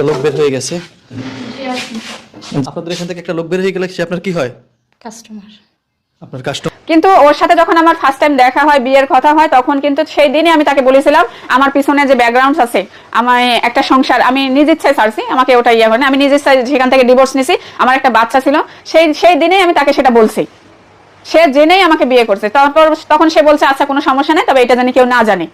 একটা লোক বের হয়ে গেছে। আপনাদের এখান থেকে একটা লোক বের হয়ে গেলে সে আপনার কি হয়? কাস্টমার আপনার কাস্টমার কিন্তু ওর সাথে যখন আমার ফার্স্ট টাইম দেখা হয় বিয়ের কথা হয় তখন কিন্তু সেই দিনই আমি তাকে বলেছিলাম আমার পিছনে যে ব্যাকগ্রাউন্ড আছে আমার একটা সংসার আমি নিজ ইচ্ছায় ছাড়ছি আমাকে ওটা ইয়ে হয় না আমি নিজ ইচ্ছায় সেখান থেকে ডিভোর্স নিছি আমার একটা বাচ্চা ছিল সেই সেই দিনেই আমি তাকে সেটা বলছি। সে জেনেই আমাকে বিয়ে করছে তারপর তখন সে বলছে আচ্ছা কোনো সমস্যা নেই তবে এটা জানি কেউ না জানে।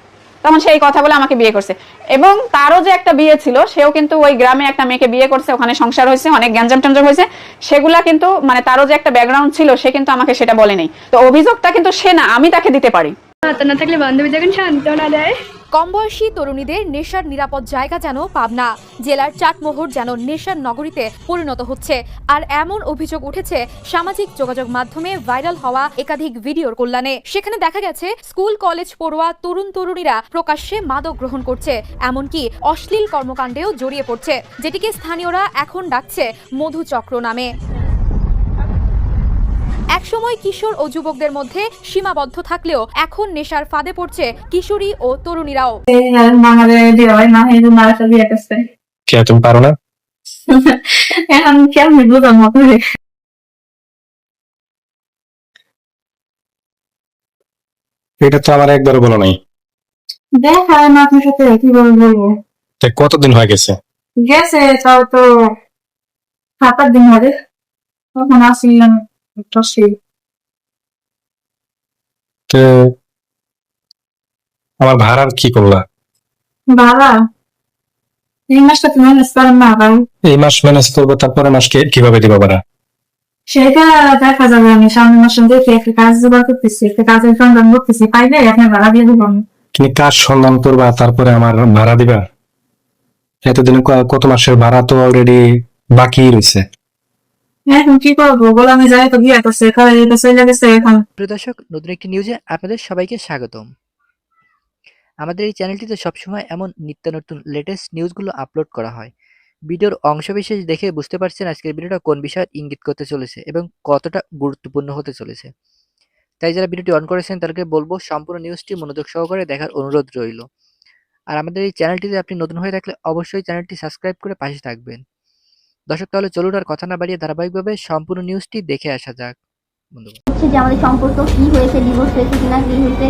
তখন সেই কথা বলে আমাকে বিয়ে করছে। এবং তারও যে একটা বিয়ে ছিল সেও কিন্তু ওই গ্রামে একটা মেয়েকে বিয়ে করছে ওখানে সংসার হয়েছে অনেক গ্যাঞ্জাম ট্যাঞ্জাম হয়েছে। সেগুলা কিন্তু মানে তারও যে একটা ব্যাকগ্রাউন্ড ছিল সে কিন্তু আমাকে সেটা বলেনি তো অভিযোগটা কিন্তু সে না আমি তাকে দিতে পারি। না থাকলে বান্ধবী যখন সান্ত্বনা দেয় কম বয়সী তরুণীদের নেশার নিরাপদ জায়গা যেন পাবনা জেলার চাটমোহর যেন নেশার নগরীতে পরিণত হচ্ছে। আর এমন অভিযোগ উঠেছে সামাজিক যোগাযোগ মাধ্যমে ভাইরাল হওয়া একাধিক ভিডিওর কল্যাণে। সেখানে দেখা গেছে স্কুল কলেজ পড়ুয়া তরুণ তরুণীরা প্রকাশ্যে মাদক গ্রহণ করছে। এমনকি অশ্লীল কর্মকাণ্ডেও জড়িয়ে পড়ছে যেটিকে স্থানীয়রা এখন ডাকছে মধুচক্র নামে। একসময় কিশোর ও যুবকদের মধ্যে সীমাবদ্ধ থাকলেও এখন নেশার ফাঁদে পড়ছে কিশোরী ও তরুণীরাও। তুমি পারো না? এখন কেমনি বুঝার মতো এটা তো আমার একবারও বলো নাই। দেখা হয় না আপনার সাথে কীভাবে বলব তা কতদিন হয়ে গেছে? গেছে তাও তো সাত আট দিন হবে। তখন তো আমার ভাড়ার কি করলা? ভাড়া? এই মাসটা তুমি ম্যানেজ করেন না ভাই। এই মাস ম্যানেজ করব তারপরে মাসকে কীভাবে দিবা ভাড়া? সেটা দেখা যাবে আমি সামনের মাসে দেখি একটা কাজ জোগাড় করতেছি একটা কাজের সন্ধান করতেছি পাইলে আপনার ভাড়া দিয়ে দেবো তুমি কাজ সন্ধান করবা তারপরে আমার ভাড়া দিবা? এতদিনে কত মাসের ভাড়া তো অলরেডি বাকি রয়েছে প্রিয় দর্শক নতুন একটি নিউজে আপনাদের সবাইকে স্বাগতম। আমাদের এই চ্যানেলটিতে সবসময় এমন নিত্য নতুন লেটেস্ট নিউজগুলো আপলোড করা হয়। ভিডিওর অংশবিশেষ দেখে বুঝতে পারছেন আজকের ভিডিওটা কোন বিষয়ে ইঙ্গিত করতে চলেছে এবং কতটা গুরুত্বপূর্ণ হতে চলেছে। তাই যারা ভিডিওটি অন করেছেন, তাদেরকে বলব সম্পূর্ণ নিউজটি মনোযোগ সহকারে দেখার অনুরোধ রইল। আর আমাদের এই চ্যানেলটিতে আপনি নতুন হয়ে থাকলে অবশ্যই চ্যানেলটি সাবস্ক্রাইব করে পাশে থাকবেন। দর্শক, তাহলে চলুন আর কথা না বাড়িয়ে ধারাবাহিকভাবে সম্পূর্ণ নিউজটি দেখে আসা যাক। বন্ধু হচ্ছে যে আমাদের সম্পর্ক কি হয়েছে ডিভোর্স হয়েছে কিনা, কি হয়েছে?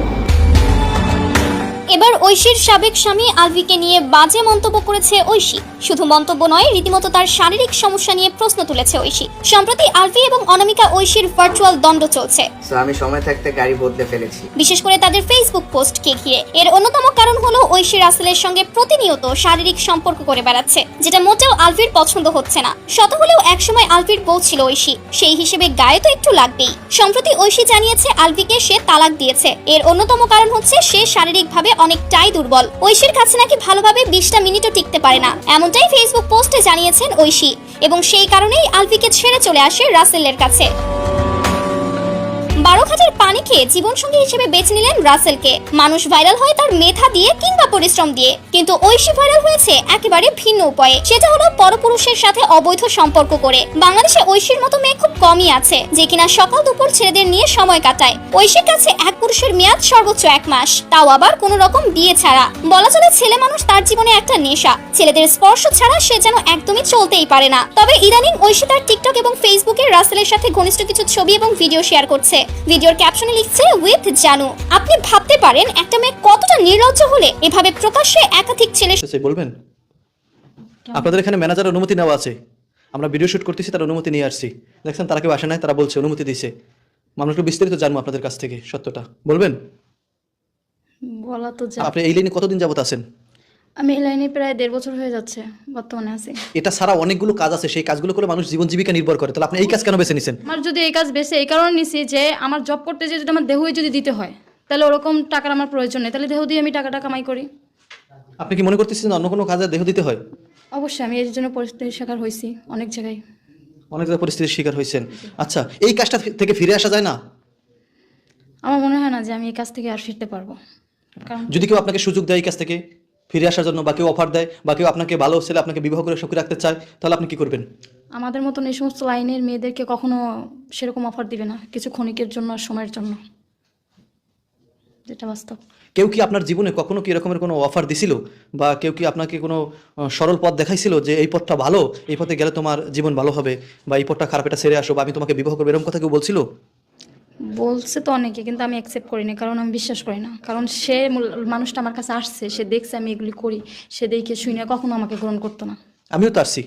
এবার ঐশীর সাবেক স্বামী আলভিকে নিয়ে বাজে মন্তব্য করেছে ঐশী। শুধু মন্তব্য নয় রীতিমতো তার শারীরিক সমস্যা নিয়ে প্রশ্ন তুলেছে ঐশী। সম্প্রতি আলভি এবং অনামিকা ঐশীর ভার্চুয়াল দণ্ড চলছে। আমি সময় থাকতে গাড়ি বদলে ফেলেছি। বিশেষ করে তাদের ফেসবুক পোস্ট কে ঘিরে। এর অন্যতম কারণ হলো ঐশী রাসেলের সঙ্গে প্রতিনিয়ত শারীরিক সম্পর্ক করে বেড়াচ্ছে, যেটা মোটেও আলফির পছন্দ হচ্ছে না। শত হলেও একসময় আলফির বউ ছিল ঐশী। সেই হিসেবে গায়ে তো একটু লাগবেই। সম্প্রতি ঐশী জানিয়েছে আলফিকে সে তালাক দিয়েছে। এর অন্যতম কারণ হচ্ছে সে শারীরিকভাবে অনেকটাই দুর্বল। ঐশীর কাছে নাকি ভালোভাবে বিশটা মিনিটও টিকতে পারে না। এমনটাই ফেসবুক পোস্টে জানিয়েছেন ঐশী। এবং সেই কারণেই আলফিকে ছেড়ে চলে আসে রাসেলের কাছে। বারো খাটের পানি খেয়ে জীবনসঙ্গী হিসেবে বেছে নিলেন রাসেলকে। মানুষ ভাইরাল হয় তার মেধা দিয়ে কিংবা পরিশ্রম দিয়ে। কিন্তু ঐশী ভাইরাল হয়েছে একেবারে ভিন্ন উপায়ে। সেটা হলো পরপুরুষের সাথে অবৈধ সম্পর্ক করে। বাংলাদেশে ঐশীর মতো মেয়ে খুব কমই আছে, যে কিনা সকাল দুপুর ছেলেদের নিয়ে সময় কাটায়। ঐশীর কাছে এক পুরুষের মেয়াদ সর্বোচ্চ এক মাস, তাও আবার কোনো রকম বিয়ে ছাড়া। বলা চলে ছেলে মানুষ তার জীবনে একটা নেশা। ছেলেদের স্পর্শ ছাড়া সে যেন একদমই চলতেই পারে না। তবে ইদানিং ঐশী তার টিকটক এবং ফেসবুকে রাসেলের সাথে ঘনিষ্ঠ কিছু ছবি এবং ভিডিও শেয়ার করছে। ভিডিওর ক্যাপশনে লিখছে উইথ জানু আপনি ভাবতে পারেন একটা মেয়ে কতটা নির্লজ্জ হলে এভাবে প্রকাশ্যে একাধিক ছেলে সে বলবেন আপনাদের এখানে ম্যানেজার অনুমতি নেওয়া আছে। আমরা ভিডিও শুট করতেছি তার অনুমতি নিয়ে আসছি। দেখছেন তারা কেউ আসে নাই তারা বলছে অনুমতি দিয়েছে। আমরা একটু বিস্তারিত জানব আপনাদের কাছ থেকে সত্যটা। বলবেন? বলা তো যা আপনি এই লাইনে কতদিন যাবত আছেন? আমি এই লাইনে প্রায় দেড় বছর হয়ে যাচ্ছে বর্তমানে আছি। এটা ছাড়া অনেকগুলো কাজ আছে সেই কাজগুলো করে মানুষ জীবন জীবিকা নির্ভর করে। তাহলে আপনি এই কাজ কেন বেছে নিছেন? আমার যদি এই কাজ বেছে এই কারণে নিছি যে আমার জব করতে যে যদি আমার দেহই যদি দিতে হয় তাহলে ওরকম টাকার আমার প্রয়োজন নেই। তাহলে দেহ দিয়ে আমি টাকাটা কামাই করি। আপনি কি মনে করতেছেন অন্য কোনো কাজে দেহ দিতে হয়? অবশ্যই আমি এর জন্য পরিস্থিতির শিকার হয়েছি অনেক জায়গায়। অনেক জায়গায় পরিস্থিতির শিকার হয়েছেন। আচ্ছা এই কাজটা থেকে ফিরে আসা যায় না? আমার মনে হয় না যে আমি এই কাজ থেকে আর ফিরতে পারব। কারণ যদি কেউ আপনাকে সুযোগ দেয় এই কাজ থেকে? ফিরে আসার জন্য বা কেউ অফার দেয় বা কেউ আপনাকে ভালো ছেলে আপনাকে বিবাহ করে সুখী রাখতে চায় তাহলে আপনি কি করবেন? আমাদের মতন এই সমস্ত লাইনের মেয়েদেরকে কখনো সেরকম অফার দিবে না কিছু ক্ষণিকের জন্য আর সময়ের জন্য। যেটা বাস্তব। কেউ কি আপনার জীবনে কখনো কি এরকমের কোনো অফার দিছিল? বা কেউ কি আপনাকে কোনো আহ, সরল পথ দেখাইছিল যে এই পথটা ভালো এই পথে গেলে তোমার জীবন ভালো হবে বা এই পথটা খারাপ এটা সেরে আসো বা আমি তোমাকে বিবাহ করব এরকম কথা কেউ বলছিল? বলছে তো অনেকে কিন্তু আমি অ্যাকসেপ্ট করি না কারণ আমি বিশ্বাস করি না। কারণ সে মানুষটা আমার কাছে আসছে সে দেখছে আমি এগুলি করি সে দেখে শুনে কখনো আমাকে গ্রহণ করতো না। আমিও তো আসছি।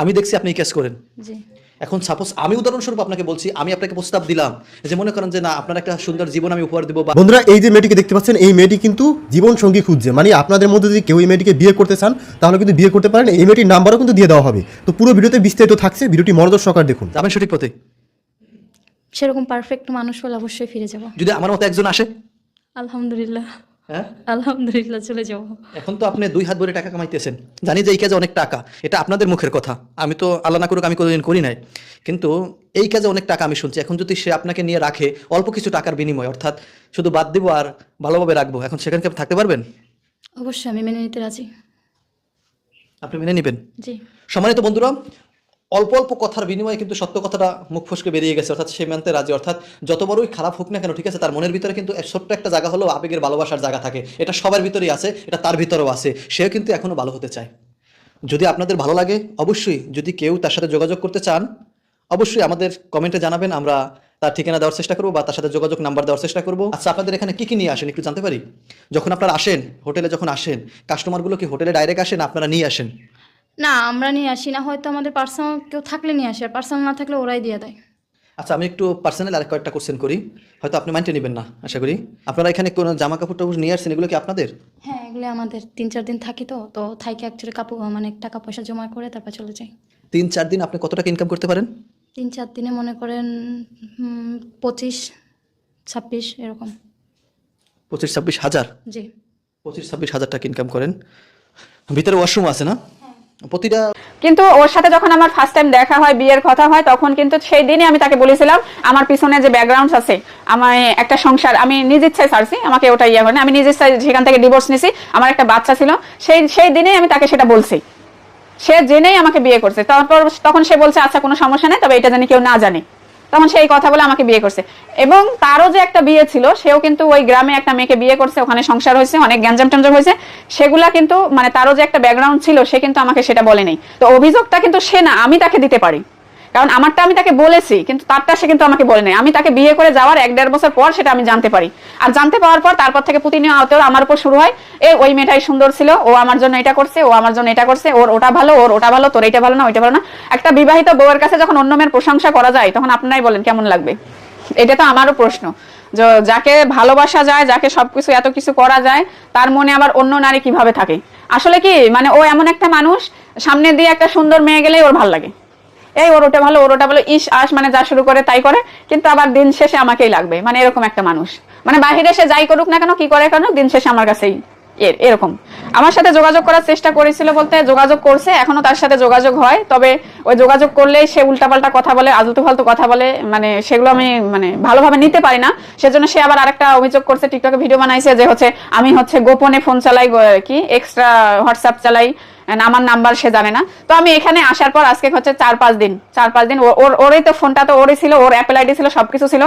আমি দেখছি আপনি কাজ করেন। জি। এখন সাপোজ আমি উদাহরণস্বরূপ আপনাকে বলছি আমি আপনাকে প্রস্তাব দিলাম যে মনে করেন যে না আপনার একটা সুন্দর জীবন আমি উপহার দেবো বা বন্ধুরা এই যে মেয়েটিকে দেখতে পাচ্ছেন এই মেয়েটি কিন্তু জীবন সঙ্গী খুঁজছে। মানে আপনাদের মধ্যে যদি কেউ এই মেয়েটিকে বিয়ে করতে চান তাহলে কিন্তু বিয়ে করতে পারেন। এই মেয়েটির নাম্বারও কিন্তু দিয়ে দেওয়া হবে। তো পুরো ভিডিওতে বিস্তারিত থাকছে ভিডিওটি মনোযোগ সহকারে দেখুন। যাবেন সঠিক পথে। সেরকম পারফেক্ট মানুষ হলে অবশ্যই ফিরে যাব। যদি আমার মতো একজন আসে? আলহামদুলিল্লাহ। হ্যাঁ? আলহামদুলিল্লাহ চলে যাব। এখন তো আপনি দুই হাত ভরে টাকা কামাইতেছেন। জানি যে এই কাজে অনেক টাকা এটা আপনাদের মুখের কথা। আমি তো আল্লাহ না করুক আমি কোনোদিন করি নাই। কিন্তু এই কাজে অনেক টাকা আমি শুনছি। এখন যদি সে আপনাকে নিয়ে রাখে অল্প কিছু টাকার বিনিময় অর্থাৎ শুধু বাদ দিব আর ভালোভাবে রাখব এখন সেখানে কি থাকতে পারবেন? অবশ্যই আমি মেনে নিতে রাজি। আপনি মেনে নেবেন? জি। সম্মানিত বন্ধুরা অল্প অল্প কথার বিনিময়ে কিন্তু সত্য কথাটা মুখ ফসকে বেরিয়ে গেছে, অর্থাৎ সে মানতে রাজি, অর্থাৎ যত বড়ই খারাপ হোক না কেন, ঠিক আছে, তার মনের ভিতরে কিন্তু ছোট্ট একটা জায়গা হলো আবেগের ভালোবাসার জায়গা থাকে। এটা সবার ভিতরেই আছে, এটা তার ভিতরেও আছে, সেও কিন্তু এখনও ভালো হতে চায়। যদি আপনাদের ভালো লাগে, অবশ্যই যদি কেউ তার সাথে যোগাযোগ করতে চান, অবশ্যই আমাদের কমেন্টে জানাবেন, আমরা তার ঠিকানা দেওয়ার চেষ্টা করব বা তার সাথে যোগাযোগ নাম্বার দেওয়ার চেষ্টা করব। আচ্ছা আপনাদের এখানে কী কী নিয়ে আসেন, একটু জানতে পারি? যখন আপনারা আসেন, হোটেলে যখন আসেন কাস্টমারগুলো কি হোটেলে ডাইরেক্ট আসেন, আপনারা নিয়ে আসেন? না আমরা নিয়ে আসি না হয়তো আমাদের পার্সোনাল কেউ থাকলে নিয়ে আসে আর পার্সোনাল না থাকলে ওরাই দিয়ে দেয়। আচ্ছা আমি একটু পার্সোনাল আরেক কয়েকটা কোশ্চেন করি। হয়তো আপনি মাইন্ডে নেবেন না আশা করি। আপনারা এখানে কোনো জামা কাপড় টাপড় নিয়ে আসছেন এগুলো কি আপনাদের? হ্যাঁ এগুলো আমাদের। তিন চার দিন থাকি তো তো থাইকে অ্যাকচুয়ালি কাপড় মানে টাকা পয়সা জমা করে তারপর চলে যাই। তিন চার দিন আপনি কত টাকা ইনকাম করতে পারেন? তিন চার দিনে মনে করেন পঁচিশ ছাব্বিশ এরকম। পঁচিশ ছাব্বিশ হাজার? জি। পঁচিশ ছাব্বিশ হাজার টাকা ইনকাম করেন। ভিতরে ওয়াশরুম আছে না? প্রতিটা কিন্তু ওর সাথে যখন আমার ফার্স্ট টাইম দেখা হয়, বিয়ের কথা হয়, তখন কিন্তু সেই দিনই আমি তাকে বলেছিলাম, আমার পিছনে যে ব্যাকগ্রাউন্ড আছে আমার একটা সংসার, আমি নিজ ইচ্ছায় ছাড়ছি, আমাকে ওটা ইয়ে হয় আমি নিজ ইচ্ছায় সেখান থেকে ডিভোর্স নিছি, আমার একটা বাচ্চা ছিল। সেই সেই দিনেই আমি তাকে সেটা বলছি। সে জেনেই আমাকে বিয়ে করছে। তারপর তখন সে বলছে আচ্ছা কোনো সমস্যা নেই, তবে এটা জানি কেউ না জানে। তখন সেই কথা বলে আমাকে বিয়ে করছে। এবং তারও যে একটা বিয়ে ছিল, সেও কিন্তু ওই গ্রামে একটা মেয়েকে বিয়ে করছে, ওখানে সংসার হয়েছে, অনেক গ্যাঞ্জাম ট্যাঞ্জাম হয়েছে। সেগুলা কিন্তু মানে তারও যে একটা ব্যাকগ্রাউন্ড ছিল, সে কিন্তু আমাকে সেটা বলে নেই। তো অভিযোগটা কিন্তু সে না, আমি তাকে দিতে পারি। কারণ আমারটা আমি তাকে বলেছি, কিন্তু তারটা সে কিন্তু আমাকে বলে নাই। আমি তাকে বিয়ে করে যাওয়ার এক দেড় বছর পর সেটা আমি জানতে পারি। আর জানতে পাওয়ার পর তারপর থেকে প্রতিনিয়ত আমার উপর শুরু হয়, এ, ওই মেয়েটাই সুন্দর ছিল, ও আমার জন্য এটা করছে, ও আমার জন্য এটা করছে, ওর ওটা ভালো, ওর ওটা ভালো, তোর এটা ভালো না, ওইটা ভালো না। একটা বিবাহিত বউয়ের কাছে যখন অন্য মেয়ের প্রশংসা করা যায়, তখন আপনারাই বলেন কেমন লাগবে? এটা তো আমারও প্রশ্ন। যাকে ভালোবাসা যায়, যাকে সবকিছু এত কিছু করা যায়, তার মনে আবার অন্য নারী কীভাবে থাকে? আসলে কি মানে ও এমন একটা মানুষ, সামনে দিয়ে একটা সুন্দর মেয়ে গেলেই ওর ভালো লাগে। এই ওর ওটা ভালো ওর ওটা ভালো, ইস, আস মানে যা শুরু করে তাই করে, কিন্তু আবার দিন শেষে আমাকেই লাগবে মানে এরকম একটা মানুষ। মানে বাহিরে সে যাই করুক না কেন, কি করে কেন, দিন শেষে আমার কাছেই এর- এরকম। আমার সাথে যোগাযোগ করার চেষ্টা করেছিল বলতে যোগাযোগ করছে, এখনও তার সাথে যোগাযোগ হয়, তবে ওই যোগাযোগ করলেই সে উল্টাপাল্টা কথা বলে, আলতু ফালতু কথা বলে মানে সেগুলো আমি মানে ভালোভাবে নিতে পারি না। সেজন্য সে আবার আরেকটা অভিযোগ করছে, টিকটকে ভিডিও বানাইছে যে হচ্ছে, আমি হচ্ছে গোপনে ফোন চালাই কি এক্সট্রা হোয়াটসঅ্যাপ চালাই আমার নাম্বার সে জানে না। তো আমি এখানে আসার পর আজকে হচ্ছে চার পাঁচ দিন, চার পাঁচ দিন ওর ওরই তো ফোনটা তো ওরই ছিল, ওর অ্যাপেল আইডি ছিল, সবকিছু ছিল।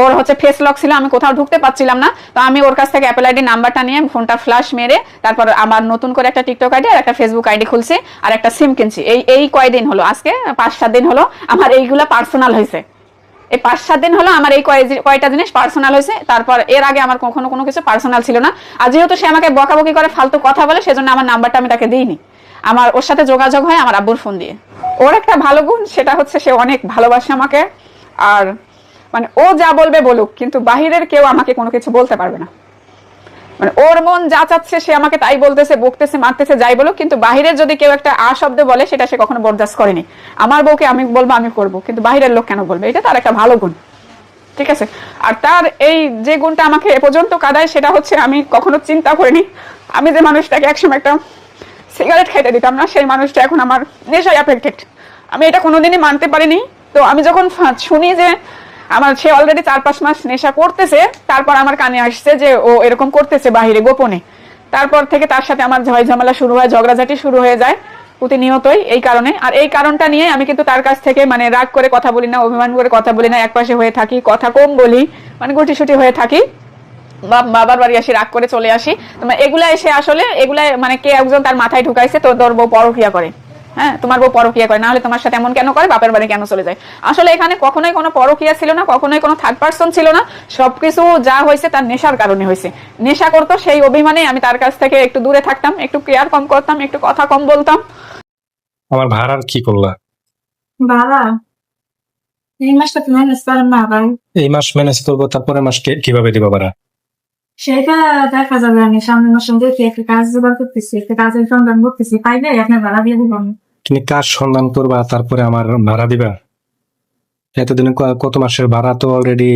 ওর হচ্ছে ফেস লক ছিল, আমি কোথাও ঢুকতে পারছিলাম না। তো আমি ওর কাছ থেকে অ্যাপেল আইডি নাম্বারটা নিয়ে ফোনটা ফ্ল্যাশ মেরে, তারপর আমার নতুন করে একটা টিকটক আইডি আর একটা ফেসবুক আইডি খুলছি, আর একটা সিম কিনছি। এই এই কয়দিন হলো? আজকে পাঁচ সাত দিন হলো। আমার এইগুলো পার্সোনাল হয়েছে। এই পাঁচ সাত দিন হলো আমার এই কয় কয়টা জিনিস পার্সোনাল হয়েছে। তারপর এর আগে আমার কখনো কোনো কিছু পার্সোনাল ছিল না। আর যেহেতু সে আমাকে বকাবকি করে, ফালতু কথা বলে, সেজন্য আমার নাম্বারটা আমি তাকে দিইনি। আমার ওর সাথে যোগাযোগ হয় আমার আব্বুর ফোন দিয়ে। ওর একটা ভালো গুণ, সেটা হচ্ছে সে অনেক ভালোবাসে আমাকে। আর মানে ও যা বলবে বলুক, কিন্তু বাহিরের কেউ আমাকে কোনো কিছু বলতে পারবে না। মানে ওর মন যা চাচ্ছে সে আমাকে তাই বলতেছে, বকতেছে, মারতেছে, যাই বলুক, কিন্তু বাহিরের যদি কেউ একটা আ শব্দ বলে, সেটা সে কখনো বরদাস্ত করেনি। আমার বউকে আমি বলব, আমি করব, কিন্তু বাহিরের লোক কেন বলবে? এটা তার একটা ভালো গুণ। ঠিক আছে? আর তার এই যে গুণটা আমাকে এ পর্যন্ত কাদায়, সেটা হচ্ছে আমি কখনো চিন্তা করিনি। আমি যে মানুষটাকে একসময় একটা সিগারেট খেতে দিতাম না, সেই মানুষটা এখন আমার নেশায় অ্যাফেক্টেড আমি এটা কোনোদিনই মানতে পারিনি। তো আমি যখন শুনি যে আমার সে অলরেডি চার পাঁচ মাস নেশা করতেছে, তারপর আমার কানে আসছে যে ও এরকম করতেছে বাহিরে, গোপনে। তারপর থেকে তার সাথে আমার ঝয় ঝামেলা শুরু হয়, ঝগড়াঝাটি শুরু হয়ে যায় প্রতিনিয়তই এই কারণে। আর এই কারণটা নিয়ে আমি কিন্তু তার কাছ থেকে মানে রাগ করে কথা বলি না, অভিমান করে কথা বলি না, একপাশে হয়ে থাকি, কথা কম বলি মানে গুটিসুটি হয়ে থাকি। বা- বাবার বাড়ি আসি, রাগ করে চলে আসি। তোমার এগুলা এসে আসলে এগুলা মানে কে একজন তার মাথায় ঢুকাইছে, তো তোর বউ পরকিয়া করে। হ্যাঁ তোমার বউ পরকিয়া করে না হলে তোমার সাথে এমন কেন করে? বাপের বাড়ি কেন চলে যায়? আসলে এখানে কখনোই কোনো পরকিয়া ছিল না কখনোই কোনো থার্ড পার্সন ছিল না। সবকিছু যা হয়েছে তার নেশার কারণে হয়েছে। নেশা করতো সেই অভিমানে আমি তার কাছ থেকে একটু দূরে থাকতাম একটু কেয়ার কম করতাম একটু কথা কম বলতাম। আমার ভাড়ার কি করলা? বাবা এই মাসটা তুমি ম্যানেজ করেন না ভাই। এই মাস ম্যানেজ করব তারপরে মাস কীভাবে দিবা ভাড়া? সেটা দেখা যাবে আমি সামনের মাসে দেখি একটা কাজ জোগাড় করতেছি একটা কাজের সন্ধান করতেছি পাইলে আপনার ভাড়া দিয়ে দিব আমি। তুমি কাজ সন্ধান করবা তারপরে আমার ভাড়া দিবা। এতদিনে কত মাসের ভাড়া তো অলরেডি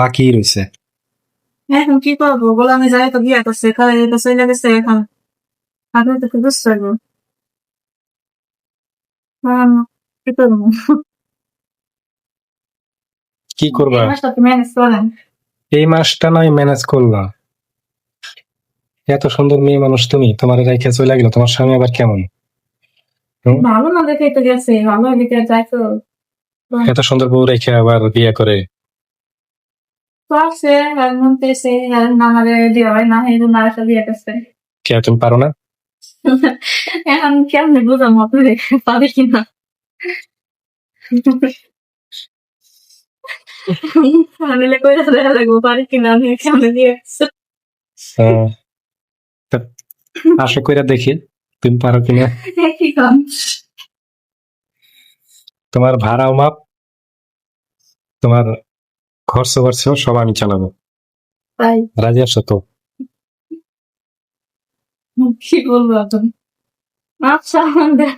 বাকি রয়েছে এখন কি করব? বলে যাই তো বিয়ে করছে চলে গেছে এখন। আগে তো বুঝতে পারব কি করব? কি করবা? এই মাসটা তুমি এই মাসটা নয় ম্যানেজ করলা এত সুন্দর মেয়ে মানুষ তুমি তোমার রেখে চলে গেল তোমার স্বামী আবার কেমন? ভালো না দেখে তো গেছে ভালো দিকে যাই তো। এত সুন্দর বউ রেখে আবার বিয়ে করে? করছে আর মন পেয়েছে আর নামারে দেওয়া হয় না এই জন্য আরেকটা বিয়ে করছে কে তুমি পারো না? এখন কেমনে বোঝার মতো রেখে পাবে কিনা আনিলে কইরা দেখা লাগবো পারে কিনা আমি কেমনে দিয়ে আসছি। আশা করে দেখি। তুমি পারো কিনা? তোমার ভাড়াও মাপ তোমার খরচ খরচ সব আমি চালাবো। রাজি আছো তো? কি বলব এখন? আচ্ছা আমাদের